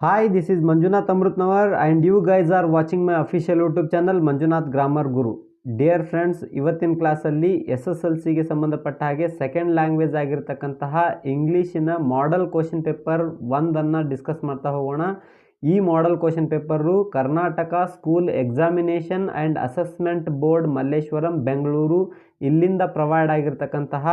Hi, this is Manjunath Amrutnawar and you guys are watching my official YouTube channel Manjunath Grammar Guru. Dear friends ಇವತ್ತಿನ ಕ್ಲಾಸಲ್ಲಿ S S L ಸಿಗೆ ಸಂಬಂಧಪಟ್ಟ ಹಾಗೆ second language ಆಗಿರತಕ್ಕಂತಹ ಇಂಗ್ಲೀಷಿನ model question paper ಒಂದನ್ನು discuss ಮಾಡ್ತಾ ಹೋಗೋಣ ಈ model question paper Karnataka school examination and assessment board Malleshwaram Bengaluru ಇಲ್ಲಿಂದ ಪ್ರೊವೈಡ್ ಆಗಿರ್ತಕ್ಕಂತಹ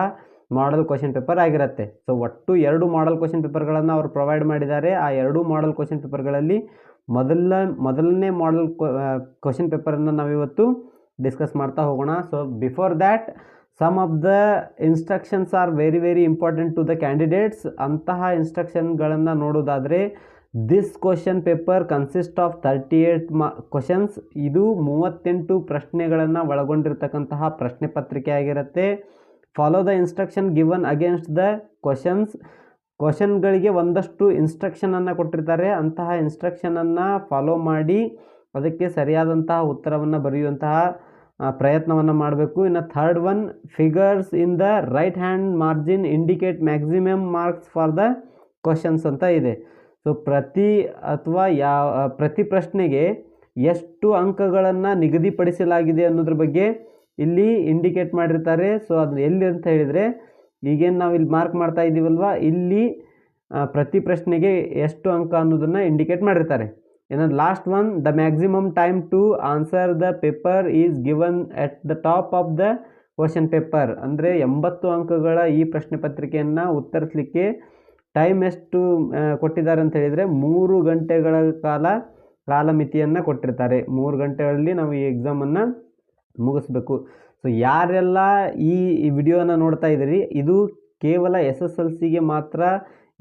ಮಾಡೆಲ್ ಕ್ವಶನ್ ಪೇಪರ್ ಆಗಿರುತ್ತೆ. ಸೊ ಒಟ್ಟು ಎರಡು ಮಾಡಲ್ ಕ್ವಶನ್ ಪೇಪರ್ಗಳನ್ನು ಅವರು ಪ್ರೊವೈಡ್ ಮಾಡಿದ್ದಾರೆ. ಆ ಎರಡು ಮಾಡಲ್ ಕ್ವಶನ್ ಪೇಪರ್ಗಳಲ್ಲಿ ಮೊದಲ, ಮೊದಲನೇ ಮಾಡಲ್ ಕ್ವಶನ್ ಪೇಪರನ್ನು ನಾವಿವತ್ತು ಡಿಸ್ಕಸ್ ಮಾಡ್ತಾ ಹೋಗೋಣ. So before that some of the instructions are very very important to the candidates ಅಂತಹ ಇನ್ಸ್ಟ್ರಕ್ಷನ್ಗಳನ್ನು ನೋಡೋದಾದರೆ this question paper consist of thirty eight ಮಾ ಕ್ವಶನ್ಸ್ ಇದು ಮೂವತ್ತೆಂಟು ಪ್ರಶ್ನೆಗಳನ್ನು ಒಳಗೊಂಡಿರ್ತಕ್ಕಂತಹ ಪ್ರಶ್ನೆ ಪತ್ರಿಕೆ ಆಗಿರುತ್ತೆ. Follow the instruction given against the questions ಕ್ವಶನ್ಗಳಿಗೆ ಒಂದಷ್ಟು ಇನ್ಸ್ಟ್ರಕ್ಷನನ್ನು ಕೊಟ್ಟಿರ್ತಾರೆ. ಅಂತಹ ಇನ್ಸ್ಟ್ರಕ್ಷನನ್ನು ಫಾಲೋ ಮಾಡಿ ಅದಕ್ಕೆ ಸರಿಯಾದಂತಹ ಉತ್ತರವನ್ನು ಬರೆಯುವಂತಹ ಪ್ರಯತ್ನವನ್ನು ಮಾಡಬೇಕು. ಇನ್ನು third one figures in the right hand margin indicate maximum marks for the questions ಅಂತ ಇದೆ. ಸೊ ಪ್ರತಿ ಅಥವಾ ಯಾವ ಪ್ರತಿ ಪ್ರಶ್ನೆಗೆ ಎಷ್ಟು ಅಂಕಗಳನ್ನು ನಿಗದಿಪಡಿಸಲಾಗಿದೆ ಅನ್ನೋದ್ರ ಬಗ್ಗೆ ಇಲ್ಲಿ ಇಂಡಿಕೇಟ್ ಮಾಡಿರ್ತಾರೆ. ಸೊ ಅದು ಎಲ್ಲಿ ಅಂತ ಹೇಳಿದರೆ, ಈಗೇನು ನಾವು ಇಲ್ಲಿ ಮಾರ್ಕ್ ಮಾಡ್ತಾ ಇದ್ದೀವಲ್ವ? ಇಲ್ಲಿ ಪ್ರತಿ ಪ್ರಶ್ನೆಗೆ ಎಷ್ಟು ಅಂಕ ಅನ್ನೋದನ್ನು ಇಂಡಿಕೇಟ್ ಮಾಡಿರ್ತಾರೆ. ಏನಂದ್ರೆ last one the maximum time to answer the paper is given at the top of the question paper ಅಂದರೆ ಎಂಬತ್ತು ಅಂಕಗಳ ಈ ಪ್ರಶ್ನೆ ಪತ್ರಿಕೆಯನ್ನು ಉತ್ತರಿಸಲಿಕ್ಕೆ ಟೈಮ್ ಎಷ್ಟು ಕೊಟ್ಟಿದ್ದಾರೆ ಅಂತ ಹೇಳಿದರೆ ಮೂರು ಗಂಟೆಗಳ ಕಾಲ ಕಾಲಮಿತಿಯನ್ನು ಕೊಟ್ಟಿರ್ತಾರೆ. ಮೂರು ಗಂಟೆಗಳಲ್ಲಿ ನಾವು ಈ ಎಕ್ಸಾಮನ್ನು ಮುಗಿಸ್ಬೇಕು. ಸೊ ಯಾರೆಲ್ಲ ಈ ವಿಡಿಯೋನ ನೋಡ್ತಾ ಇದ್ದೀರಿ, ಇದು ಕೇವಲ ಎಸ್ ಎಸ್ ಎಲ್ ಸಿಗೆ ಮಾತ್ರ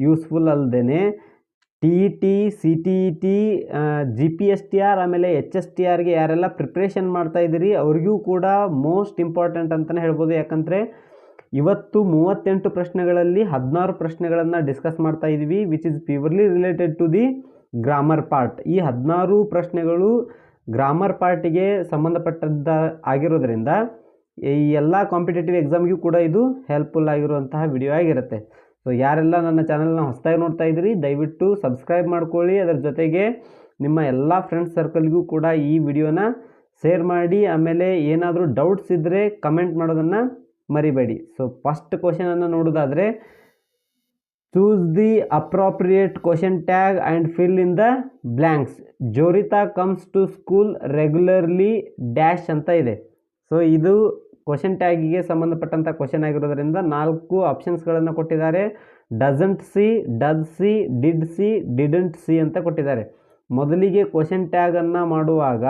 ಯೂಸ್ಫುಲ್ ಅಲ್ಲದೇ T E T, C T E T G P S T R, ಆಮೇಲೆ ಎಚ್ ಎಸ್ ಟಿ ಆರ್ಗೆ ಯಾರೆಲ್ಲ ಪ್ರಿಪ್ರೇಷನ್ ಮಾಡ್ತಾ ಇದ್ದೀರಿ, ಅವ್ರಿಗೂ ಕೂಡ ಮೋಸ್ಟ್ ಇಂಪಾರ್ಟೆಂಟ್ ಅಂತಲೇ ಹೇಳ್ಬೋದು. ಯಾಕಂದರೆ ಇವತ್ತು ಮೂವತ್ತೆಂಟು ಪ್ರಶ್ನೆಗಳಲ್ಲಿ ಹದಿನಾರು ಪ್ರಶ್ನೆಗಳನ್ನು ಡಿಸ್ಕಸ್ ಮಾಡ್ತಾ ಇದ್ದೀವಿ which is purely related to the grammar part ಈ ಹದಿನಾರು ಪ್ರಶ್ನೆಗಳು ಗ್ರಾಮರ್ ಪಾರ್ಟಿಗೆ ಸಂಬಂಧಪಟ್ಟದ್ದ ಆಗಿರೋದ್ರಿಂದ ಈ ಎಲ್ಲ ಕಾಂಪಿಟೇಟಿವ್ ಎಕ್ಸಾಮ್ಗೂ ಕೂಡ ಇದು ಹೆಲ್ಪ್ಫುಲ್ ಆಗಿರುವಂತಹ ವಿಡಿಯೋ ಆಗಿರುತ್ತೆ. ಸೊ ಯಾರೆಲ್ಲ ನನ್ನ ಚಾನಲ್ನ ಹೊಸದಾಗಿ ನೋಡ್ತಾ ಇದ್ದೀರಿ, ದಯವಿಟ್ಟು ಸಬ್ಸ್ಕ್ರೈಬ್ ಮಾಡ್ಕೊಳ್ಳಿ. ಅದರ ಜೊತೆಗೆ ನಿಮ್ಮ ಎಲ್ಲ ಫ್ರೆಂಡ್ಸ್ ಸರ್ಕಲ್ಗೂ ಕೂಡ ಈ ವಿಡಿಯೋನ ಶೇರ್ ಮಾಡಿ. ಆಮೇಲೆ ಏನಾದರೂ ಡೌಟ್ಸ್ ಇದ್ದರೆ ಕಮೆಂಟ್ ಮಾಡೋದನ್ನು ಮರಿಬೇಡಿ. ಸೊ ಫಸ್ಟ್ ಕ್ವಶನನ್ನು ನೋಡೋದಾದರೆ choose the appropriate question tag and fill in the blanks Jorita comes to school regularly dash ಅಂತ ಇದೆ. ಸೊ ಇದು ಕ್ವಶನ್ ಟ್ಯಾಗಿಗೆ ಸಂಬಂಧಪಟ್ಟಂಥ ಕ್ವಶನ್ ಆಗಿರೋದ್ರಿಂದ ನಾಲ್ಕು ಆಪ್ಷನ್ಸ್ಗಳನ್ನು ಕೊಟ್ಟಿದ್ದಾರೆ. Doesn't she does she did she didn't she ಅಂತ ಕೊಟ್ಟಿದ್ದಾರೆ. ಮೊದಲಿಗೆ ಕ್ವಶನ್ ಟ್ಯಾಗನ್ನು ಮಾಡುವಾಗ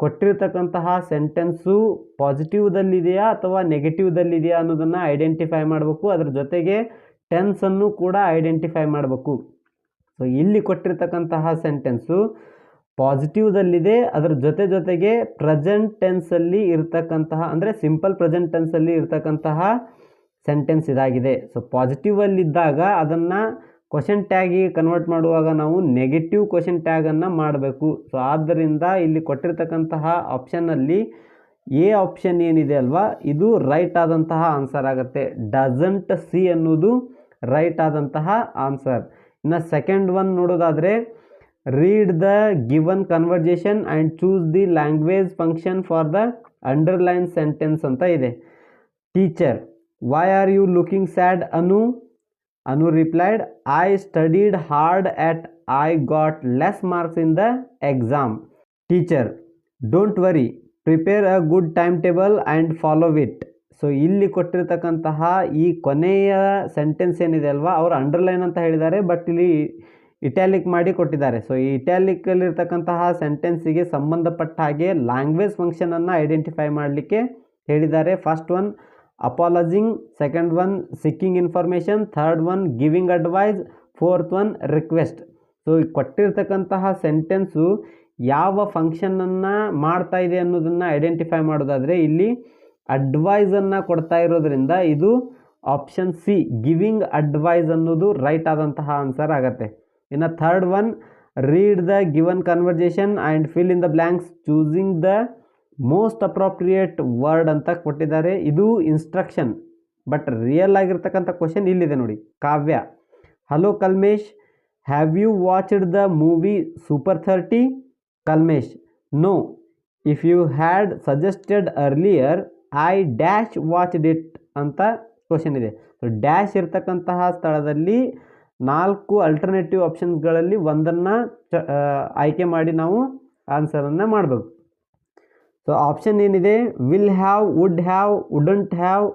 ಕೊಟ್ಟಿರ್ತಕ್ಕಂತಹ ಸೆಂಟೆನ್ಸು ಪಾಸಿಟಿವ್ದಲ್ಲಿದೆಯಾ ಅಥವಾ ನೆಗೆಟಿವ್ದಲ್ಲಿದೆಯಾ ಅನ್ನೋದನ್ನು ಐಡೆಂಟಿಫೈ ಮಾಡಬೇಕು. ಅದರ ಜೊತೆಗೆ ಟೆನ್ಸನ್ನು ಕೂಡ ಐಡೆಂಟಿಫೈ ಮಾಡಬೇಕು. ಸೊ ಇಲ್ಲಿ ಕೊಟ್ಟಿರ್ತಕ್ಕಂತಹ ಸೆಂಟೆನ್ಸು ಪಾಸಿಟಿವ್ದಲ್ಲಿದೆ ಅದರ ಜೊತೆ ಜೊತೆಗೆ ಪ್ರೆಸೆಂಟ್ ಟೆನ್ಸಲ್ಲಿ ಇರ್ತಕ್ಕಂತಹ, ಅಂದರೆ ಸಿಂಪಲ್ ಪ್ರೆಸೆಂಟ್ ಟೆನ್ಸಲ್ಲಿ ಇರ್ತಕ್ಕಂತಹ ಸೆಂಟೆನ್ಸ್ ಇದಾಗಿದೆ. ಸೊ ಪಾಸಿಟಿವಲ್ಲಿದ್ದಾಗ ಅದನ್ನು ಕ್ವಶನ್ ಟ್ಯಾಗಿಗೆ ಕನ್ವರ್ಟ್ ಮಾಡುವಾಗ ನಾವು ನೆಗೆಟಿವ್ ಕ್ವಶನ್ ಟ್ಯಾಗನ್ನು ಮಾಡಬೇಕು. ಸೊ ಆದ್ದರಿಂದ ಇಲ್ಲಿ ಕೊಟ್ಟಿರ್ತಕ್ಕಂತಹ ಆಪ್ಷನ್ನಲ್ಲಿ ಎ ಆಪ್ಷನ್ ಏನಿದೆ ಅಲ್ವಾ? ಇದು ರೈಟ್ ಆದಂತಹ ಆನ್ಸರ್ ಆಗುತ್ತೆ. ಡಸಂಟ್ ಸಿ ಅನ್ನೋದು ರೈಟ್ ಆದಂತಹ ಆನ್ಸರ್ ಇನ್ನು ಸೆಕೆಂಡ್ ಒನ್ ನೋಡೋದಾದರೆ read the given conversation and choose the language function for the underline sentence ಅಂತ ಇದೆ. Teacher why are you looking sad Anu Anu replied I studied hard at I got less marks in the exam teacher don't worry prepare a good time table and follow it so ಇಲ್ಲಿ ಕೊಟ್ಟಿರ್ತಕ್ಕಂತಹ ಈ ಕೊನೆಯ sentence ಏನಿದೆ ಅಲ್ವಾ, ಅವರು underline ಅಂತ ಹೇಳಿದ್ದಾರೆ but ಇಲ್ಲಿ ಇಟ್ಯಾಲಿಕ್ ಮಾಡಿ ಕೊಟ್ಟಿದ್ದಾರೆ. ಸೊ ಈ ಇಟ್ಯಾಲಿಕಲ್ಲಿರ್ತಕ್ಕಂತಹ ಸೆಂಟೆನ್ಸಿಗೆ ಸಂಬಂಧಪಟ್ಟ ಹಾಗೆ ಲ್ಯಾಂಗ್ವೇಜ್ ಫಂಕ್ಷನನ್ನು ಐಡೆಂಟಿಫೈ ಮಾಡಲಿಕ್ಕೆ ಹೇಳಿದ್ದಾರೆ. First one apologising second one seeking information third one giving advice fourth one request so ಕೊಟ್ಟಿರ್ತಕ್ಕಂತಹ sentence ಯಾವ ಫಂಕ್ಷನನ್ನು ಮಾಡ್ತಾ ಇದೆ ಅನ್ನೋದನ್ನು ಐಡೆಂಟಿಫೈ ಮಾಡೋದಾದರೆ ಇಲ್ಲಿ ಅಡ್ವೈಸನ್ನು ಕೊಡ್ತಾ ಇರೋದ್ರಿಂದ ಇದು ಆಪ್ಷನ್ ಸಿ ಗಿವಿಂಗ್ ಅಡ್ವೈಸ್ ಅನ್ನೋದು ರೈಟ್ ಆದಂತಹ ಆನ್ಸರ್ ಆಗುತ್ತೆ. ಇನ್ನು third one read the given conversation and fill in the blanks choosing the most appropriate word ಅಂತ ಕೊಟ್ಟಿದ್ದಾರೆ. ಇದು ಇನ್ಸ್ಟ್ರಕ್ಷನ್ ಬಟ್ ರಿಯಲ್ ಆಗಿರ್ತಕ್ಕಂಥ ಕ್ವಶನ್ ಇಲ್ಲಿದೆ ನೋಡಿ. Kavya hello Kalmesh have you watched the movie Super Thirty Kalmesh no if you had suggested earlier I dash watched it ಅಂತ question ಇದೆ. So dash ಇರತಕ್ಕಂತಹ ಸ್ಥಳದಲ್ಲಿ ನಾಲ್ಕು ಅಲ್ಟರ್ನೇಟಿವ್ ಆಪ್ಷನ್ಸ್ಗಳಲ್ಲಿ ಒಂದನ್ನು ಚ ಆಯ್ಕೆ ಮಾಡಿ ನಾವು ಆನ್ಸರನ್ನು ಮಾಡಬೇಕು. ಸೊ ಆಪ್ಷನ್ ಏನಿದೆ? Will have would have wouldn't have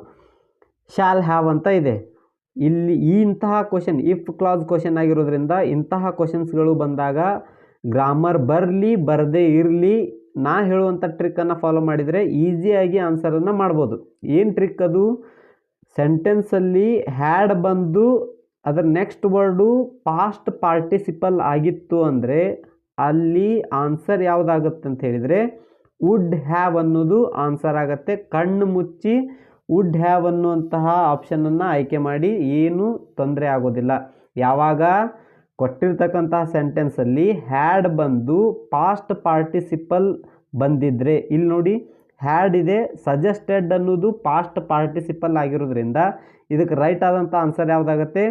shall have ಅಂತ ಇದೆ. ಇಲ್ಲಿ ಈ ಇಂತಹ ಕ್ವಶನ್ ಇಫ್ ಕ್ಲಾಸ್ ಕ್ವಶನ್ ಆಗಿರೋದ್ರಿಂದ ಇಂತಹ ಕ್ವಶನ್ಸ್ಗಳು ಬಂದಾಗ ಗ್ರಾಮರ್ ಬರಲಿ, ಬರದೇ ಇರಲಿ ನಾ ಹೇಳುವಂಥ ಟ್ರಿಕ್ಕನ್ನು ಫಾಲೋ ಮಾಡಿದರೆ ಈಸಿಯಾಗಿ ಆನ್ಸರನ್ನು ಮಾಡ್ಬೋದು. ಏನು ಟ್ರಿಕ್ ಅದು? ಸೆಂಟೆನ್ಸಲ್ಲಿ ಹ್ಯಾಡ್ ಬಂದು ಅದರ ನೆಕ್ಸ್ಟ್ ವರ್ಡು ಪಾಸ್ಟ್ ಪಾರ್ಟಿಸಿಪಲ್ ಆಗಿತ್ತು ಅಂದರೆ ಅಲ್ಲಿ ಆನ್ಸರ್ ಯಾವುದಾಗುತ್ತೆ ಅಂತ ಹೇಳಿದರೆ ವುಡ್ ಹ್ಯಾವ್ ಅನ್ನೋದು ಆನ್ಸರ್ ಆಗುತ್ತೆ. ಕಣ್ಣು ಮುಚ್ಚಿ ವುಡ್ ಹ್ಯಾವ್ ಅನ್ನುವಂತಹ ಆಪ್ಷನನ್ನು ಆಯ್ಕೆ ಮಾಡಿ ಏನೂ ತೊಂದರೆ ಆಗೋದಿಲ್ಲ. ಯಾವಾಗ? ಕೊಟ್ಟಿರ್ತಕ್ಕಂತಹ ಸೆಂಟೆನ್ಸಲ್ಲಿ ಹ್ಯಾಡ್ ಬಂದು ಪಾಸ್ಟ್ ಪಾರ್ಟಿಸಿಪಲ್ ಬಂದಿದ್ದರೆ ಇಲ್ಲಿ ನೋಡಿ, ಹ್ಯಾಡ್ ಇದೆ, ಸಜೆಸ್ಟೆಡ್ ಅನ್ನೋದು ಪಾಸ್ಟ್ ಪಾರ್ಟಿಸಿಪಲ್ ಆಗಿರೋದ್ರಿಂದ ಇದಕ್ಕೆ ರೈಟ್ ಆದಂಥ ಆನ್ಸರ್ ಯಾವುದಾಗತ್ತೆ?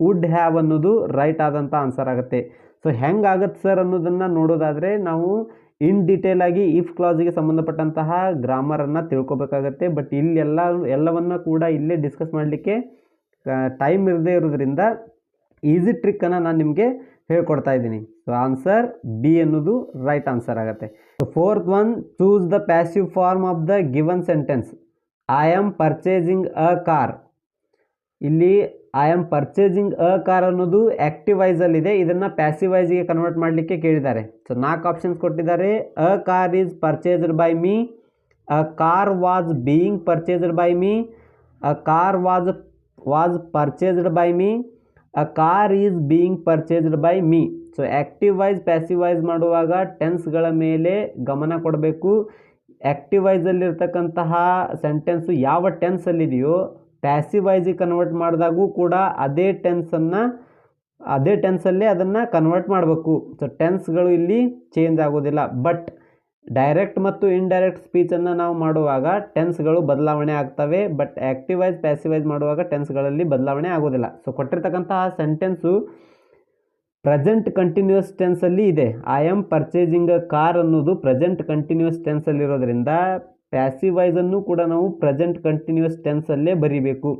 ವುಡ್ ಹ್ಯಾವ್ ಅನ್ನೋದು ರೈಟ್ ಆದಂಥ ಆನ್ಸರ್ ಆಗುತ್ತೆ. ಸೊ, ಹೆಂಗಾಗತ್ತೆ ಸರ್ ಅನ್ನೋದನ್ನು ನೋಡೋದಾದರೆ ನಾವು ಇನ್ ಡೀಟೇಲ್ ಆಗಿ ಇಫ್ ಕ್ಲಾಸಿಗೆ ಸಂಬಂಧಪಟ್ಟಂತಹ ಗ್ರಾಮರನ್ನು ತಿಳ್ಕೊಬೇಕಾಗತ್ತೆ. ಬಟ್ ಇಲ್ಲಿ ಎಲ್ಲ ಎಲ್ಲವನ್ನ ಕೂಡ ಇಲ್ಲೇ ಡಿಸ್ಕಸ್ ಮಾಡಲಿಕ್ಕೆ ಟೈಮ್ ಇರದೇ ಇರೋದ್ರಿಂದ ಈಸಿ ಟ್ರಿಕ್ಕನ್ನು ನಾನು ನಿಮಗೆ ಹೇಳ್ಕೊಡ್ತಾ ಇದ್ದೀನಿ. ಸೊ ಆನ್ಸರ್ ಬಿ ಅನ್ನೋದು ರೈಟ್ ಆನ್ಸರ್ ಆಗುತ್ತೆ. So fourth one choose the passive form of the given sentence I am purchasing a car ಇಲ್ಲಿ I am purchasing a car ಅನ್ನೋದು ಆ್ಯಕ್ಟಿವ್ ವೈಸಲ್ಲಿದೆ ಇದನ್ನು ಪ್ಯಾಸಿವ್ ವೈಸ್ಗೆ ಕನ್ವರ್ಟ್ ಮಾಡಲಿಕ್ಕೆ ಕೇಳಿದ್ದಾರೆ. ಸೊ ನಾಲ್ಕು ಆಪ್ಷನ್ಸ್ ಕೊಟ್ಟಿದ್ದಾರೆ. A car is purchased by me a car was being purchased by me a car was was purchased by me a car is being purchased by me so active voice passive voice ಮಾಡುವಾಗ ಟೆನ್ಸ್ಗಳ ಮೇಲೆ ಗಮನ ಕೊಡಬೇಕು. Active ವೈಸಲ್ಲಿರ್ತಕ್ಕಂತಹ sentence ಯಾವ ಟೆನ್ಸಲ್ಲಿದೆಯೋ passive ವೈಸಿಗೆ convert ಮಾಡಿದಾಗೂ ಕೂಡ ಅದೇ tension ಅದೇ ಟೆನ್ಸಲ್ಲೇ ಅದನ್ನು ಕನ್ವರ್ಟ್ ಮಾಡಬೇಕು. ಸೊ ಟೆನ್ಸ್ಗಳು ಇಲ್ಲಿ ಚೇಂಜ್ ಆಗೋದಿಲ್ಲ. ಬಟ್ ಡೈರೆಕ್ಟ್ ಮತ್ತು ಇಂಡೈರೆಕ್ಟ್ ಸ್ಪೀಚನ್ನು ನಾವು ಮಾಡುವಾಗ ಟೆನ್ಸ್ಗಳು ಬದಲಾವಣೆ ಆಗ್ತವೆ ಬಟ್ ಆ್ಯಕ್ಟಿವೈಸ್ ಪ್ಯಾಸಿವೈಸ್ ಮಾಡುವಾಗ ಟೆನ್ಸ್ಗಳಲ್ಲಿ ಬದಲಾವಣೆ ಆಗೋದಿಲ್ಲ ಸೊ ಕೊಟ್ಟಿರ್ತಕ್ಕಂತಹ ಸೆಂಟೆನ್ಸು ಪ್ರೆಸೆಂಟ್ ಕಂಟಿನ್ಯೂಸ್ ಟೆನ್ಸಲ್ಲಿ ಇದೆ. I am purchasing a car ಅನ್ನೋದು ಪ್ರೆಸೆಂಟ್ ಕಂಟಿನ್ಯೂಸ್ ಟೆನ್ಸಲ್ಲಿರೋದ್ರಿಂದ ಪ್ಯಾಸಿವೈಸನ್ನು ಕೂಡ ನಾವು ಪ್ರೆಸೆಂಟ್ ಕಂಟಿನ್ಯೂಸ್ ಟೆನ್ಸಲ್ಲೇ ಬರೀಬೇಕು.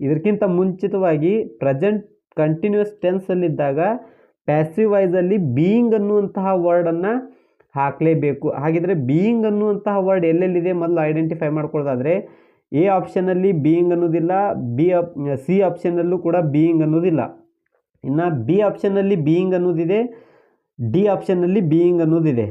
ಇದಕ್ಕಿಂತ ಮುಂಚಿತವಾಗಿ ಪ್ರೆಸೆಂಟ್ ಕಂಟಿನ್ಯೂಸ್ ಟೆನ್ಸಲ್ಲಿದ್ದಾಗ ಪ್ಯಾಸಿವೈಸಲ್ಲಿ ಬೀಯಿಂಗ್ ಅನ್ನುವಂತಹ ವರ್ಡನ್ನು ಹಾಕಲೇಬೇಕು. ಹಾಗಿದ್ರೆ ಬೀಯಿಂಗ್ ಅನ್ನುವಂತಹ ವರ್ಡ್ ಎಲ್ಲೆಲ್ಲಿದೆ ಮೊದಲು ಐಡೆಂಟಿಫೈ ಮಾಡ್ಕೊಳ್ಳೋದಾದರೆ ಎ ಆಪ್ಷನಲ್ಲಿ ಬೀಯಿಂಗ್ ಅನ್ನೋದಿಲ್ಲ ಬಿ ಆಪ್ ಸಿ ಆಪ್ಷನಲ್ಲೂ ಕೂಡ ಬೀಯಿಂಗ್ ಅನ್ನೋದಿಲ್ಲ. ಇನ್ನು ಬಿ ಆಪ್ಷನ್ನಲ್ಲಿ ಬೀಯಿಂಗ್ ಅನ್ನೋದಿದೆ ಡಿ ಆಪ್ಷನ್ನಲ್ಲಿ ಬೀಯಿಂಗ್ ಅನ್ನೋದಿದೆ.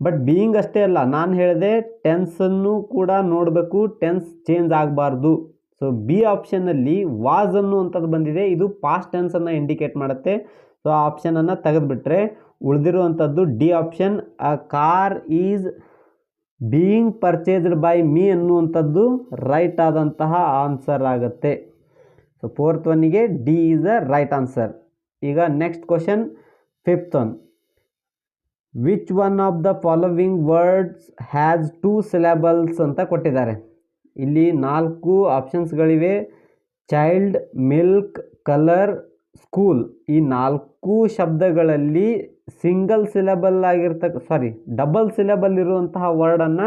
ಬಟ್ ಬೀಯಿಂಗ್ ಅಷ್ಟೇ ಅಲ್ಲ, ನಾನು ಹೇಳಿದೆ ಟೆನ್ಸನ್ನು ಕೂಡ ನೋಡಬೇಕು ಟೆನ್ಸ್ ಚೇಂಜ್ ಆಗಬಾರ್ದು. ಸೊ ಬಿ ಆಪ್ಷನ್ನಲ್ಲಿ ವಾಸ್ ಅನ್ನುವಂಥದ್ದು ಬಂದಿದೆ, ಇದು ಪಾಸ್ಟ್ ಟೆನ್ಸನ್ನು ಇಂಡಿಕೇಟ್ ಮಾಡುತ್ತೆ. ಸೊ ಆ ಆಪ್ಷನನ್ನು ತೆಗೆದುಬಿಟ್ರೆ ಉಳಿದಿರುವಂಥದ್ದು D option. A car is being purchased by me ಅನ್ನುವಂಥದ್ದು ರೈಟ್ ಆದಂತಹ ಆನ್ಸರ್ ಆಗುತ್ತೆ. So fourth ಒನ್ನಿಗೆ D is a right answer. ಈಗ next question fifth one which one of the following words has two syllables ಅಂತ ಕೊಟ್ಟಿದ್ದಾರೆ. ಇಲ್ಲಿ ನಾಲ್ಕು ಆಪ್ಷನ್ಸ್ಗಳಿವೆ child milk colour school ಈ ನಾಲ್ಕು ಶಬ್ದಗಳಲ್ಲಿ ಸಿಂಗಲ್ ಸಿಲೆಬಲ್ ಆಗಿರ್ತಕ್ಕ, ಸಾರಿ, ಡಬಲ್ ಸಿಲೆಬಲ್ ಇರುವಂತಹ ವರ್ಡನ್ನು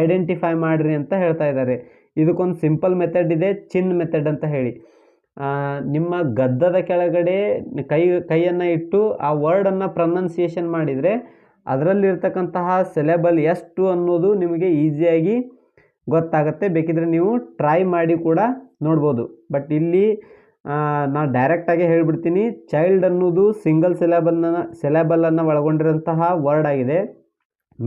ಐಡೆಂಟಿಫೈ ಮಾಡಿರಿ ಅಂತ ಹೇಳ್ತಾ ಇದ್ದಾರೆ ಇದಕ್ಕೊಂದು ಸಿಂಪಲ್ ಮೆಥಡ್ ಇದೆ, ಚಿನ್ ಮೆಥಡ್ ಅಂತ ಹೇಳಿ. ನಿಮ್ಮ ಗದ್ದದ ಕೆಳಗಡೆ ಕೈ, ಕೈಯನ್ನು ಇಟ್ಟು ಆ ವರ್ಡನ್ನು ಪ್ರೊನೌನ್ಸಿಯೇಷನ್ ಮಾಡಿದರೆ ಅದರಲ್ಲಿರ್ತಕ್ಕಂತಹ ಸಿಲೆಬಲ್ ಎಷ್ಟು ಅನ್ನೋದು ನಿಮಗೆ ಈಸಿಯಾಗಿ ಗೊತ್ತಾಗುತ್ತೆ. ಬೇಕಿದ್ರೆ ನೀವು ಟ್ರೈ ಮಾಡಿ ಕೂಡ ನೋಡ್ಬೋದು. ಬಟ್ ಇಲ್ಲಿ ನಾ ಡೈರೆಕ್ಟಾಗಿ ಹೇಳಿಬಿಡ್ತೀನಿ ಚೈಲ್ಡ್ ಅನ್ನೋದು ಸಿಂಗಲ್ ಸಿಲೆಬಲ್ನ ಸಿಲೆಬಲನ್ನು ಒಳಗೊಂಡಿರೋಂತಹ ವರ್ಡ್ ಆಗಿದೆ.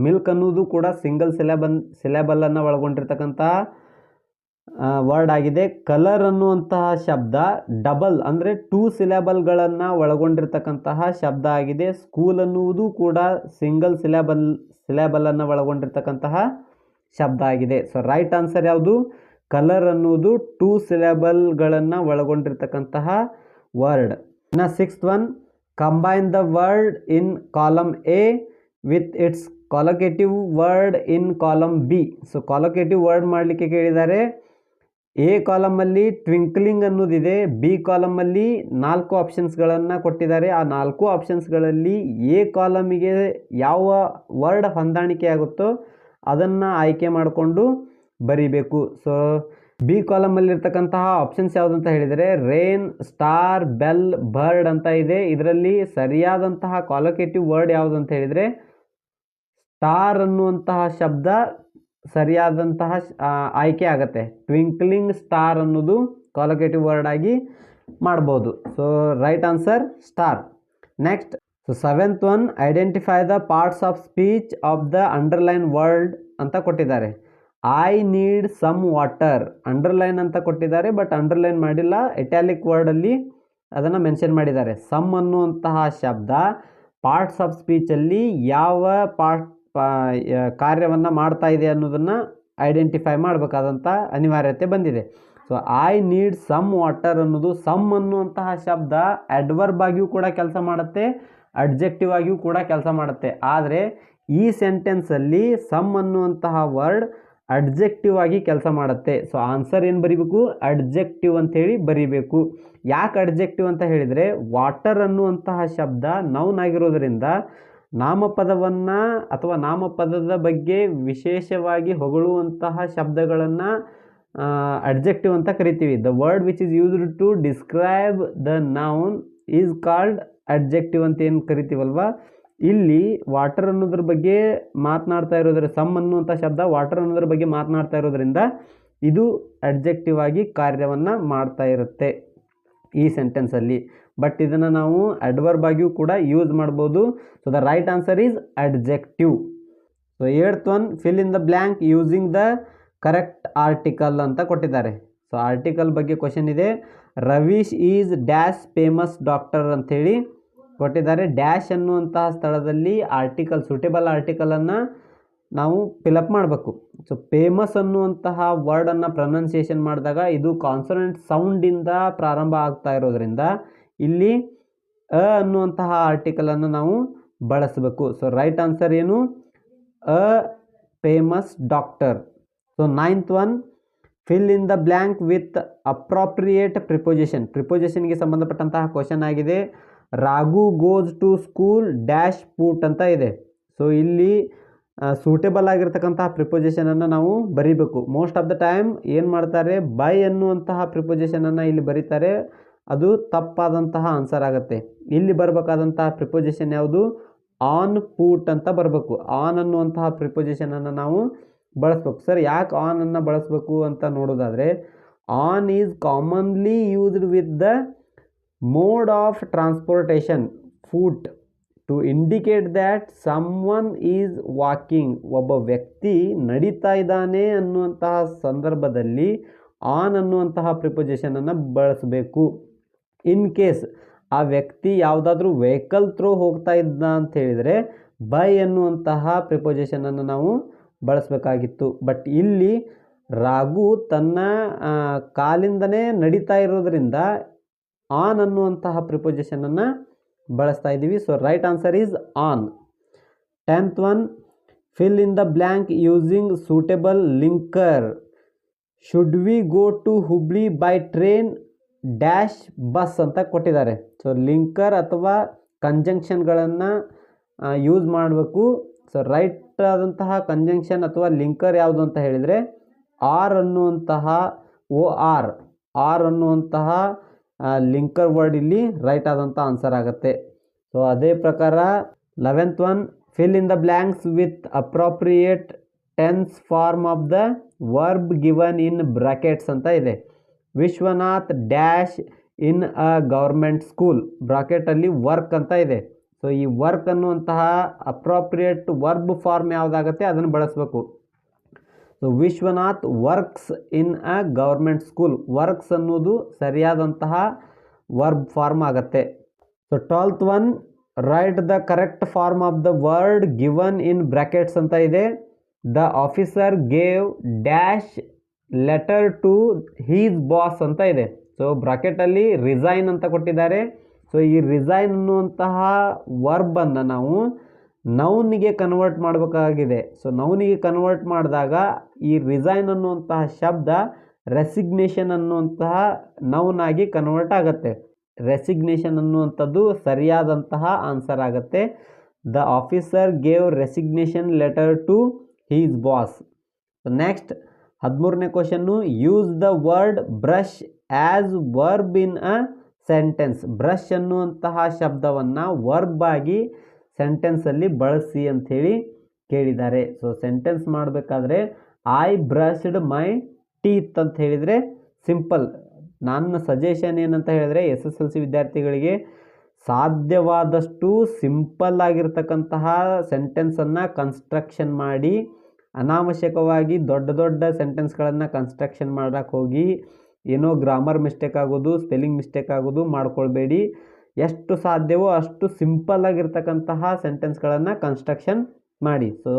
ಮಿಲ್ಕ್ ಅನ್ನೋದು ಕೂಡ ಸಿಂಗಲ್ ಸಿಲೆಬನ್ ಸಿಲೆಬಲನ್ನು ಒಳಗೊಂಡಿರ್ತಕ್ಕಂತಹ ವರ್ಡ್ ಆಗಿದೆ. ಕಲರ್ ಅನ್ನುವಂತಹ ಶಬ್ದ ಡಬಲ್ ಅಂದರೆ ಟೂ ಸಿಲೆಬಲ್ಗಳನ್ನು ಒಳಗೊಂಡಿರ್ತಕ್ಕಂತಹ ಶಬ್ದ ಆಗಿದೆ. ಸ್ಕೂಲ್ ಅನ್ನುವುದು ಕೂಡ ಸಿಂಗಲ್ ಸಿಲೆಬಲ್ ಸಿಲೆಬಲನ್ನು ಒಳಗೊಂಡಿರ್ತಕ್ಕಂತಹ ಶಬ್ದ ಆಗಿದೆ. ಸೊ ರೈಟ್ ಆನ್ಸರ್ ಯಾವುದು? ಕಲರ್ ಅನ್ನೋದು ಟೂ ಸಿಲೆಬಲ್ಗಳನ್ನು ಒಳಗೊಂಡಿರ್ತಕ್ಕಂತಹ ವರ್ಡ್ ಇನ್ನು sixth one combine the word in column A with its collocative word in column B so collocative word ಮಾಡಲಿಕ್ಕೆ ಕೇಳಿದ್ದಾರೆ ಎ ಕಾಲಮಲ್ಲಿ ಟ್ವಿಂಕ್ಲಿಂಗ್ ಅನ್ನೋದಿದೆ. ಬಿ ಕಾಲಮಲ್ಲಿ ನಾಲ್ಕು ಆಪ್ಷನ್ಸ್ಗಳನ್ನು ಕೊಟ್ಟಿದ್ದಾರೆ. ಆ ನಾಲ್ಕು ಆಪ್ಷನ್ಸ್ಗಳಲ್ಲಿ ಎ ಕಾಲಮಿಗೆ ಯಾವ ವರ್ಡ್ ಹೊಂದಾಣಿಕೆ ಆಗುತ್ತೋ ಅದನ್ನು ಆಯ್ಕೆ ಮಾಡಿಕೊಂಡು ಬರಿಬೇಕು. ಸೊ ಬಿ ಕಾಲಮಲ್ಲಿರ್ತಕ್ಕಂತಹ ಆಪ್ಷನ್ಸ್ ಯಾವುದಂತ ಹೇಳಿದರೆ ರೇನ್ ಸ್ಟಾರ್ ಬೆಲ್ ಬರ್ಡ್ ಅಂತ ಇದೆ. ಇದರಲ್ಲಿ ಸರಿಯಾದಂತಹ ಕಾಲೋಕೇಟಿವ್ ವರ್ಡ್ ಯಾವುದಂತ ಹೇಳಿದರೆ ಸ್ಟಾರ್ ಅನ್ನುವಂತಹ ಶಬ್ದ ಸರಿಯಾದಂತಹ ಆಯ್ಕೆ ಆಗತ್ತೆ. ಟ್ವಿಂಕ್ಲಿಂಗ್ ಸ್ಟಾರ್ ಅನ್ನೋದು ಕಾಲೋಕೇಟಿವ್ ವರ್ಡ್ ಆಗಿ ಮಾಡ್ಬೋದು. So right answer star next so seventh one identify the parts of speech of the underline world ಅಂತ ಕೊಟ್ಟಿದ್ದಾರೆ. I need some water underline ಅಂತ ಕೊಟ್ಟಿದ್ದಾರೆ ಬಟ್ ಅಂಡರ್ಲೈನ್ ಮಾಡಿಲ್ಲ. ಇಟ್ಯಾಲಿಕ್ ವರ್ಡಲ್ಲಿ ಅದನ್ನು ಮೆನ್ಷನ್ ಮಾಡಿದ್ದಾರೆ. ಸಮ್ ಅನ್ನುವಂತಹ ಶಬ್ದ ಪಾರ್ಟ್ಸ್ ಆಫ್ ಸ್ಪೀಚಲ್ಲಿ ಯಾವ ಪಾರ್ಟ್ ಕಾರ್ಯವನ್ನು ಮಾಡ್ತಾ ಇದೆ ಅನ್ನೋದನ್ನು ಐಡೆಂಟಿಫೈ ಮಾಡಬೇಕಾದಂಥ ಅನಿವಾರ್ಯತೆ ಬಂದಿದೆ. So I need some water ಅನ್ನೋದು ಸಮ್ ಅನ್ನುವಂತಹ ಶಬ್ದ ಅಡ್ವರ್ಬ್ ಆಗಿಯೂ ಕೂಡ ಕೆಲಸ ಮಾಡುತ್ತೆ ಅಡ್ಜೆಕ್ಟಿವ್ ಆಗಿಯೂ ಕೂಡ ಕೆಲಸ ಮಾಡುತ್ತೆ. ಆದರೆ ಈ ಸೆಂಟೆನ್ಸಲ್ಲಿ ಸಮ್ ಅನ್ನುವಂತಹ ವರ್ಡ್ ಅಡ್ಜೆಕ್ಟಿವ್ ಆಗಿ ಕೆಲಸ ಮಾಡುತ್ತೆ. ಸೊ ಆನ್ಸರ್ ಏನು ಬರಿಬೇಕು? ಅಡ್ಜೆಕ್ಟಿವ್ ಅಂತೇಳಿ ಬರಿಬೇಕು. ಯಾಕೆ ಅಡ್ಜೆಕ್ಟಿವ್ ಅಂತ ಹೇಳಿದರೆ ವಾಟರ್ ಅನ್ನುವಂತಹ ಶಬ್ದ ನೌನ್ ಆಗಿರೋದರಿಂದ ನಾಮಪದವನ್ನು ಅಥವಾ ನಾಮಪದದ ಬಗ್ಗೆ ವಿಶೇಷವಾಗಿ ಹೊಗಳುವಂತಹ ಶಬ್ದಗಳನ್ನು ಅಡ್ಜೆಕ್ಟಿವ್ ಅಂತ ಕರಿತೀವಿ. The word which is used to describe the noun is called adjective ಅಂತ ಏನು ಕರಿತೀವಲ್ವ? ಇಲ್ಲಿ ವಾಟರ್ ಅನ್ನೋದ್ರ ಬಗ್ಗೆ ಮಾತನಾಡ್ತಾ ಇರೋದ್ರ ಸಮ್ ಅನ್ನುವಂಥ ಶಬ್ದ ವಾಟರ್ ಅನ್ನೋದ್ರ ಬಗ್ಗೆ ಮಾತನಾಡ್ತಾ ಇರೋದ್ರಿಂದ ಇದು ಅಡ್ಜೆಕ್ಟಿವ್ ಆಗಿ ಕಾರ್ಯವನ್ನು ಮಾಡ್ತಾ ಇರುತ್ತೆ ಈ ಸೆಂಟೆನ್ಸಲ್ಲಿ ಬಟ್ ಇದನ್ನು ನಾವು ಅಡ್ವರ್ಬ್ ಆಗಿಯೂ ಕೂಡ ಯೂಸ್ ಮಾಡ್ಬೋದು. So the right answer is adjective so eighth one fill in the blank using the correct article ಅಂತ ಕೊಟ್ಟಿದ್ದಾರೆ. ಸೊ ಆರ್ಟಿಕಲ್ ಬಗ್ಗೆ ಕ್ವಶನ್ ಇದೆ. Ravish is dash famous doctor ಅಂಥೇಳಿ ಕೊಟ್ಟಿದ್ದಾರೆ. ಡ್ಯಾಶ್ ಅನ್ನುವಂತಹ ಸ್ಥಳದಲ್ಲಿ ಆರ್ಟಿಕಲ್, ಸೂಟೇಬಲ್ ಆರ್ಟಿಕಲನ್ನು ನಾವು ಫಿಲಪ್ ಮಾಡಬೇಕು. ಸೊ, ಫೇಮಸ್ ಅನ್ನುವಂತಹ ವರ್ಡನ್ನು ಪ್ರೊನೌನ್ಸಿಯೇಷನ್ ಮಾಡಿದಾಗ ಇದು ಕಾನ್ಸನೆಂಟ್ ಸೌಂಡಿಂದ ಪ್ರಾರಂಭ ಆಗ್ತಾ ಇರೋದ್ರಿಂದ ಇಲ್ಲಿ ಅ ಅನ್ನುವಂತಹ ಆರ್ಟಿಕಲನ್ನು ನಾವು ಬಳಸಬೇಕು. ಸೊ, ರೈಟ್ ಆನ್ಸರ್ ಏನು? A famous doctor. So, ninth one, fill in the blank with appropriate preposition. ಪ್ರಿಪೊಸಿಷನ್ಗೆ ಸಂಬಂಧಪಟ್ಟಂತಹ ಕ್ವಶನ್ ಆಗಿದೆ. Raghu goes to school dash foot ಅಂತ ಇದೆ. ಸೊ ಇಲ್ಲಿ ಸೂಟೇಬಲ್ ಆಗಿರ್ತಕ್ಕಂತಹ ಪ್ರಿಪೊಸಿಷನನ್ನು ನಾವು ಬರೀಬೇಕು. ಮೋಸ್ಟ್ ಆಫ್ ದ ಟೈಮ್ ಏನು ಮಾಡ್ತಾರೆ? ಬೈ ಅನ್ನುವಂತಹ ಪ್ರಿಪೊಸಿಷನನ್ನು ಇಲ್ಲಿ ಬರೀತಾರೆ. ಅದು ತಪ್ಪಾದಂತಹ ಆನ್ಸರ್ ಆಗುತ್ತೆ. ಇಲ್ಲಿ ಬರಬೇಕಾದಂತಹ ಪ್ರಿಪೊಸಿಷನ್ ಯಾವುದು? ಆನ್ ಪೂಟ್ ಅಂತ ಬರಬೇಕು. ಆನ್ ಅನ್ನುವಂತಹ ಪ್ರಿಪೊಸಿಷನನ್ನು ನಾವು ಬಳಸ್ಬೇಕು. ಸರ್, ಯಾಕೆ ಆನನ್ನು ಬಳಸಬೇಕು ಅಂತ ನೋಡೋದಾದರೆ on is commonly used with the mode of transportation foot to indicate that one is walking ಒಬ್ಬ ವ್ಯಕ್ತಿ ನಡೀತಾ ಇದ್ದಾನೆ ಅನ್ನುವಂತಹ ಸಂದರ್ಭದಲ್ಲಿ ಆನ್ ಅನ್ನುವಂತಹ ಪ್ರಿಪೊಸಿಷನನ್ನು ಬಳಸಬೇಕು. ಇನ್ ಕೇಸ್ ಆ ವ್ಯಕ್ತಿ ಯಾವುದಾದ್ರೂ ವೆಹಿಕಲ್ ಥ್ರೂ ಹೋಗ್ತಾ ಇದ್ದ ಅಂತ ಹೇಳಿದರೆ ಬೈ ಅನ್ನುವಂತಹ ಪ್ರಿಪೊಸಿಷನನ್ನು ನಾವು ಬಳಸಬೇಕಾಗಿತ್ತು. ಬಟ್ ಇಲ್ಲಿ ರಾಘು ತನ್ನ ಕಾಲಿಂದನೇ ನಡೀತಾ ಇರೋದ್ರಿಂದ ಆನ್ ಅನ್ನುವಂತಹ ಪ್ರಿಪೊಸಿಷನನ್ನು ಬಳಸ್ತಾ ಇದ್ದೀವಿ. So right answer is on tenth one fill in the blank using suitable linker should we go to Hubli by train dash bus ಅಂತ ಕೊಟ್ಟಿದ್ದಾರೆ. ಸೊ ಲಿಂಕರ್ ಅಥವಾ ಕಂಜಂಕ್ಷನ್ಗಳನ್ನು ಯೂಸ್ ಮಾಡಬೇಕು. ಸೊ ರೈಟ್ ಆದಂತಹ ಕಂಜಂಕ್ಷನ್ ಅಥವಾ ಲಿಂಕರ್ ಯಾವುದು ಅಂತ ಹೇಳಿದರೆ ಆರ್ ಅನ್ನುವಂತಹ ಓ ಆರ್ ಆರ್ ಅನ್ನುವಂತಹ ಲಿಂಕರ್ ವರ್ಡ್ ಇಲ್ಲಿ ರೈಟ್ ಆದಂಥ ಆನ್ಸರ್ ಆಗುತ್ತೆ. ಸೊ ಅದೇ ಪ್ರಕಾರ eleventh one fill in the blanks with appropriate tense form of the verb given in brackets ಅಂತ ಇದೆ. Vishwanath dash in a government school ಬ್ರಾಕೆಟಲ್ಲಿ work ಅಂತ ಇದೆ. ಸೊ ಈ ವರ್ಕ್ ಅನ್ನುವಂತಹ ಅಪ್ರಾಪ್ರಿಯೇಟ್ ವರ್ಬ್ ಫಾರ್ಮ್ ಯಾವುದಾಗತ್ತೆ ಅದನ್ನು ಬಳಸಬೇಕು. So Vishwanath works in a government school works ಅನ್ನೋದು ಸರಿಯಾದಂತಹ ವರ್ಬ್ ಫಾರ್ಮ್ ಆಗತ್ತೆ. So twelfth one write the correct form of the word given in brackets ಅಂತ ಇದೆ. The officer gave dash letter to his boss ಅಂತ ಇದೆ. So ಬ್ರಾಕೆಟಲ್ಲಿ resign ಅಂತ ಕೊಟ್ಟಿದ್ದಾರೆ. So ಈ ರಿಸೈನ್ ಅನ್ನುವಂತಹ ವರ್ಬನ್ನು ನಾವು ನೌನಿಗೆ ಕನ್ವರ್ಟ್ ಮಾಡಬೇಕಾಗಿದೆ. ಸೊ ನೌನಿಗೆ ಕನ್ವರ್ಟ್ ಮಾಡಿದಾಗ ಈ ರಿಸೈನ್ ಅನ್ನುವಂತಹ ಶಬ್ದ ರೆಸಿಗ್ನೇಷನ್ ಅನ್ನುವಂತಹ ನೌನಾಗಿ ಕನ್ವರ್ಟ್ ಆಗುತ್ತೆ. ರೆಸಿಗ್ನೇಷನ್ ಅನ್ನುವಂಥದ್ದು ಸರಿಯಾದಂತಹ ಆನ್ಸರ್ ಆಗುತ್ತೆ. The officer gave resignation letter to his boss next ಹದಿಮೂರನೇ question use the word brush as verb in a sentence brush ಅನ್ನುವಂತಹ ಶಬ್ದವನ್ನು ವರ್ಬ್ ಆಗಿ ಸೆಂಟೆನ್ಸಲ್ಲಿ ಬಳಸಿ ಅಂಥೇಳಿ ಕೇಳಿದ್ದಾರೆ. ಸೊ ಸೆಂಟೆನ್ಸ್ ಮಾಡಬೇಕಾದ್ರೆ ಐ ಬ್ರಷ್ಡ್ ಮೈ ಟೀತ್ ಅಂತ ಹೇಳಿದರೆ ಸಿಂಪಲ್ ನನ್ನ ಸಜೆಷನ್ ಏನಂತ ಹೇಳಿದ್ರೆ ಎಸ್ ಎಸ್ ಎಲ್ ಸಿ ವಿದ್ಯಾರ್ಥಿಗಳಿಗೆ ಸಾಧ್ಯವಾದಷ್ಟು ಸಿಂಪಲ್ ಆಗಿರ್ತಕ್ಕಂತಹ ಸೆಂಟೆನ್ಸನ್ನು ಕನ್ಸ್ಟ್ರಕ್ಷನ್ ಮಾಡಿ, ಅನಾವಶ್ಯಕವಾಗಿ ದೊಡ್ಡ ದೊಡ್ಡ ಸೆಂಟೆನ್ಸ್ಗಳನ್ನು ಕನ್ಸ್ಟ್ರಕ್ಷನ್ ಮಾಡೋಕ್ಕೆ ಹೋಗಿ, ಏನೋ ಗ್ರಾಮರ್ ಮಿಸ್ಟೇಕ್ ಆಗೋದು ಸ್ಪೆಲ್ಲಿಂಗ್ ಮಿಸ್ಟೇಕ್ ಆಗೋದು ಮಾಡ್ಕೊಳ್ಬೇಡಿ. ಎಷ್ಟು ಸಾಧ್ಯವೋ ಅಷ್ಟು ಸಿಂಪಲ್ ಆಗಿರ್ತಕ್ಕಂತಹ ಸೆಂಟೆನ್ಸ್ಗಳನ್ನು ಕನ್ಸ್ಟ್ರಕ್ಷನ್ ಮಾಡಿ. ಸೊ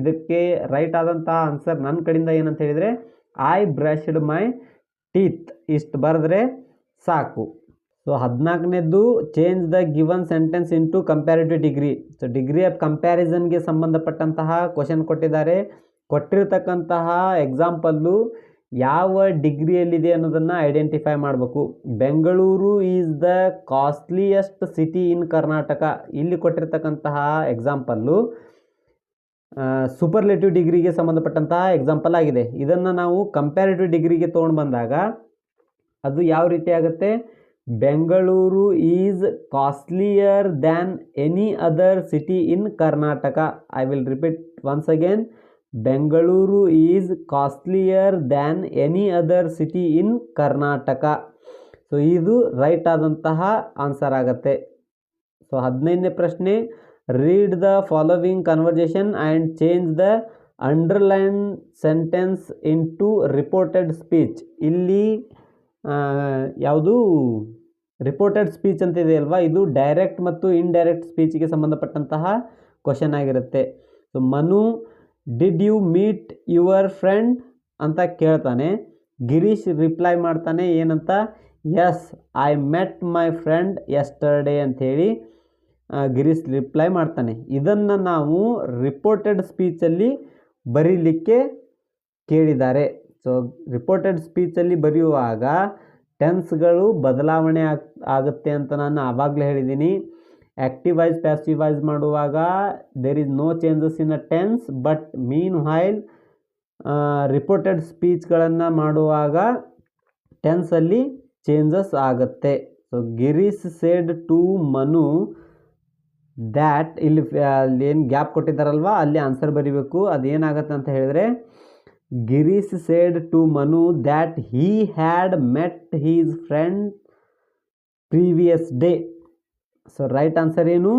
ಇದಕ್ಕೆ ರೈಟ್ ಆದಂತಹ ಆನ್ಸರ್ ನನ್ನ ಕಡೆಯಿಂದ ಏನಂತ ಹೇಳಿದರೆ ಐ ಬ್ರಷ್ಡ್ ಮೈ ಟೀತ್ ಇಷ್ಟು ಬರೆದ್ರೆ ಸಾಕು. So ಹದಿನಾಲ್ಕನೇದು change the given sentence into comparative degree so degree of ಕಂಪ್ಯಾರಿಸನ್ಗೆ ಸಂಬಂಧಪಟ್ಟಂತಹ ಕ್ವಶನ್ ಕೊಟ್ಟಿದ್ದಾರೆ. ಕೊಟ್ಟಿರತಕ್ಕಂತಹ ಎಕ್ಸಾಂಪಲ್ಲು ಯಾವ ಡಿಗ್ರಿಯಲ್ಲಿದೆ ಅನ್ನೋದನ್ನು ಐಡೆಂಟಿಫೈ ಮಾಡಬೇಕು. Bengaluru is the costliest city in Karnataka ಇಲ್ಲಿ ಕೊಟ್ಟಿರ್ತಕ್ಕಂತಹ ಎಕ್ಸಾಂಪಲ್ಲು ಸೂಪರ್ಲೇಟಿವ್ ಡಿಗ್ರಿಗೆ ಸಂಬಂಧಪಟ್ಟಂತಹ ಎಕ್ಸಾಂಪಲ್ ಆಗಿದೆ. ಇದನ್ನು ನಾವು ಕಂಪ್ಯಾರಿಟಿವ್ ಡಿಗ್ರಿಗೆ ತೊಗೊಂಡು ಬಂದಾಗ ಅದು ಯಾವ ರೀತಿ ಆಗುತ್ತೆ? Bengaluru is costlier than any other city in Karnataka I will repeat once again Bengaluru is costlier than any other city in Karnataka so ಇದು ರೈಟ್ ಆದಂತಹ ಆನ್ಸರ್ ಆಗತ್ತೆ. ಸೊ ಹದಿನೈದನೇ ಪ್ರಶ್ನೆ read the following conversation and change the underline sentence in to reported speech ಇಲ್ಲಿ ಯಾವುದು reported speech ಅಂತ ಇದೆ ಅಲ್ವಾ? ಇದು ಡೈರೆಕ್ಟ್ ಮತ್ತು ಇನ್ಡೈರೆಕ್ಟ್ ಸ್ಪೀಚ್ಗೆ ಸಂಬಂಧಪಟ್ಟಂತಹ ಕ್ವಶನ್ ಆಗಿರುತ್ತೆ. So Manu did you meet your friend ಅಂತ ಕೇಳ್ತಾನೆ. ಗಿರೀಶ್ ರಿಪ್ಲೈ ಮಾಡ್ತಾನೆ, ಏನಂತ? Yes I met my friend yesterday ಅಂಥೇಳಿ ಗಿರೀಶ್ ರಿಪ್ಲೈ ಮಾಡ್ತಾನೆ. ಇದನ್ನು ನಾವು ರಿಪೋರ್ಟೆಡ್ ಸ್ಪೀಚಲ್ಲಿ ಬರೀಲಿಕ್ಕೆ ಕೇಳಿದ್ದಾರೆ. ಸೊ ರಿಪೋರ್ಟೆಡ್ ಸ್ಪೀಚಲ್ಲಿ ಬರೆಯುವಾಗ ಟೆನ್ಸ್ಗಳು ಬದಲಾವಣೆ ಆಗ್, ಆಗುತ್ತೆ ಅಂತ ನಾನು ಆವಾಗಲೇ ಹೇಳಿದ್ದೀನಿ. ಆ್ಯಕ್ಟಿವ್ ವೈಸ್ ಮಾಡುವಾಗ there is no changes in a tense but mean while reported ಸ್ಪೀಚ್ಗಳನ್ನು ಮಾಡುವಾಗ ಟೆನ್ಸಲ್ಲಿ ಚೇಂಜಸ್ ಆಗುತ್ತೆ. So Girish said to Manu that ಇಲ್ಲಿ ಅಲ್ಲಿ ಏನು ಗ್ಯಾಪ್ ಕೊಟ್ಟಿದ್ದಾರಲ್ವ? ಅಲ್ಲಿ ಆನ್ಸರ್ ಬರಿಬೇಕು. ಅದೇನಾಗತ್ತೆ ಅಂತ ಹೇಳಿದ್ರೆ Girish said to Manu that he had met his friend previous day so right answer ಏನು?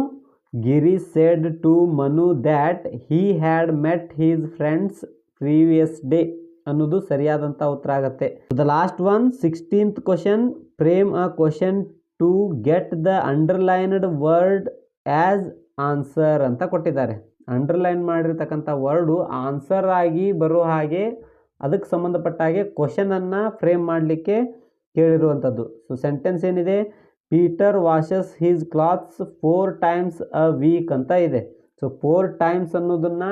Girish said to Manu that he had met his friends previous day ಅನ್ನೋದು ಸರಿಯಾದಂಥ ಉತ್ತರ ಆಗುತ್ತೆ. The last one sixteenth question frame a question to get the underlined word as answer ಅಂತ ಕೊಟ್ಟಿದ್ದಾರೆ. Underline ಮಾಡಿರ್ತಕ್ಕಂಥ word answer ಆಗಿ ಬರೋ ಹಾಗೆ ಅದಕ್ಕೆ ಸಂಬಂಧಪಟ್ಟ ಹಾಗೆ ಕ್ವಶನನ್ನು ಫ್ರೇಮ್ ಮಾಡಲಿಕ್ಕೆ ಕೇಳಿರುವಂಥದ್ದು. ಸೊ ಸೆಂಟೆನ್ಸ್ ಏನಿದೆ? Peter washes his clothes four times a week ಅಂತ ಇದೆ. ಸೊ ಫೋರ್ ಟೈಮ್ಸ್ ಅನ್ನೋದನ್ನು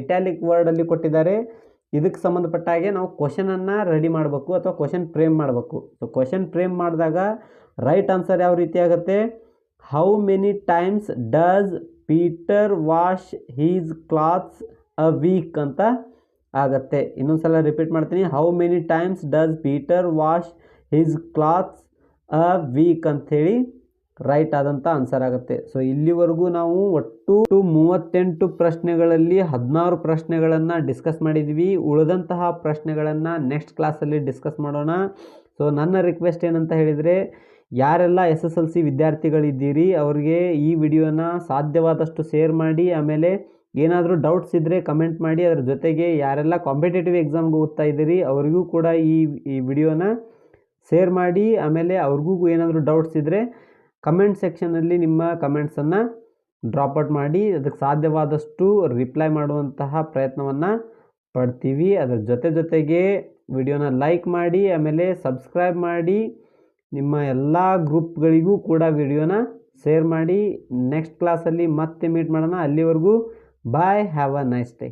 ಇಟ್ಯಾಲಿಕ್ ವರ್ಡಲ್ಲಿ ಕೊಟ್ಟಿದ್ದಾರೆ. ಇದಕ್ಕೆ ಸಂಬಂಧಪಟ್ಟ ಹಾಗೆ ನಾವು ಕ್ವಶನನ್ನು ರೆಡಿ ಮಾಡಬೇಕು ಅಥವಾ ಕ್ವಶನ್ ಫ್ರೇಮ್ ಮಾಡಬೇಕು. ಸೊ ಕ್ವಶನ್ ಫ್ರೇಮ್ ಮಾಡಿದಾಗ ರೈಟ್ ಆನ್ಸರ್ ಯಾವ ರೀತಿ ಆಗುತ್ತೆ? How many times does Peter wash his clothes a week ಅಂತ ಆಗತ್ತೆ. ಇನ್ನೊಂದು ಸಲ ರಿಪೀಟ್ ಮಾಡ್ತೀನಿ. How many times does Peter wash his clothes a week ಅಂಥೇಳಿ ರೈಟ್ ಆದಂಥ ಆನ್ಸರ್ ಆಗುತ್ತೆ. ಸೊ ಇಲ್ಲಿವರೆಗೂ ನಾವು ಒಟ್ಟು ಮೂವತ್ತೆಂಟು ಪ್ರಶ್ನೆಗಳಲ್ಲಿ ಹದಿನಾರು ಪ್ರಶ್ನೆಗಳನ್ನು ಡಿಸ್ಕಸ್ ಮಾಡಿದ್ವಿ. ಉಳಿದಂತಹ ಪ್ರಶ್ನೆಗಳನ್ನು ನೆಕ್ಸ್ಟ್ ಕ್ಲಾಸಲ್ಲಿ ಡಿಸ್ಕಸ್ ಮಾಡೋಣ. ಸೊ ನನ್ನ ರಿಕ್ವೆಸ್ಟ್ ಏನಂತ ಹೇಳಿದರೆ ಯಾರೆಲ್ಲ ಎಸ್ ಎಸ್ ಎಲ್ ಸಿ ವಿದ್ಯಾರ್ಥಿಗಳಿದ್ದೀರಿ, ಅವ್ರಿಗೆ ಈ ವಿಡಿಯೋನ ಸಾಧ್ಯವಾದಷ್ಟು ಶೇರ್ ಮಾಡಿ, ಆಮೇಲೆ ಏನಾದರೂ ಡೌಟ್ಸ್ ಇದ್ದರೆ ಕಮೆಂಟ್ ಮಾಡಿ, ಅದರ ಜೊತೆಗೆ ಯಾರೆಲ್ಲ ಕಾಂಪಿಟೇಟಿವ್ ಎಕ್ಸಾಮ್ಗೆ ಓದ್ತಾ ಇದ್ದೀರಿ, ಅವರಿಗೂ ಕೂಡ ಈ ಈ ವಿಡಿಯೋನ ಶೇರ್ ಮಾಡಿ, ಆಮೇಲೆ ಅವ್ರಿಗೂ ಏನಾದರೂ ಡೌಟ್ಸ್ ಇದ್ದರೆ ಕಮೆಂಟ್ ಸೆಕ್ಷನಲ್ಲಿ ನಿಮ್ಮ ಕಮೆಂಟ್ಸನ್ನು ಡ್ರಾಪ್ ಔಟ್ ಮಾಡಿ, ಅದಕ್ಕೆ ಸಾಧ್ಯವಾದಷ್ಟು ರಿಪ್ಲೈ ಮಾಡುವಂತಹ ಪ್ರಯತ್ನವನ್ನು ಪಡ್ತೀವಿ. ಅದರ ಜೊತೆ ಜೊತೆಗೆ ವಿಡಿಯೋನ ಲೈಕ್ ಮಾಡಿ, ಆಮೇಲೆ ಸಬ್ಸ್ಕ್ರೈಬ್ ಮಾಡಿ. ನಿಮ್ಮ ಎಲ್ಲ ಗ್ರೂಪ್ಗಳಿಗೂ ಕೂಡ ವಿಡಿಯೋನ ಶೇರ್ ಮಾಡಿ ನೆಕ್ಸ್ಟ್ ಕ್ಲಾಸಲ್ಲಿ ಮತ್ತೆ ಮೀಟ್ ಮಾಡೋಣ. ಅಲ್ಲಿವರೆಗೂ bye have a nice day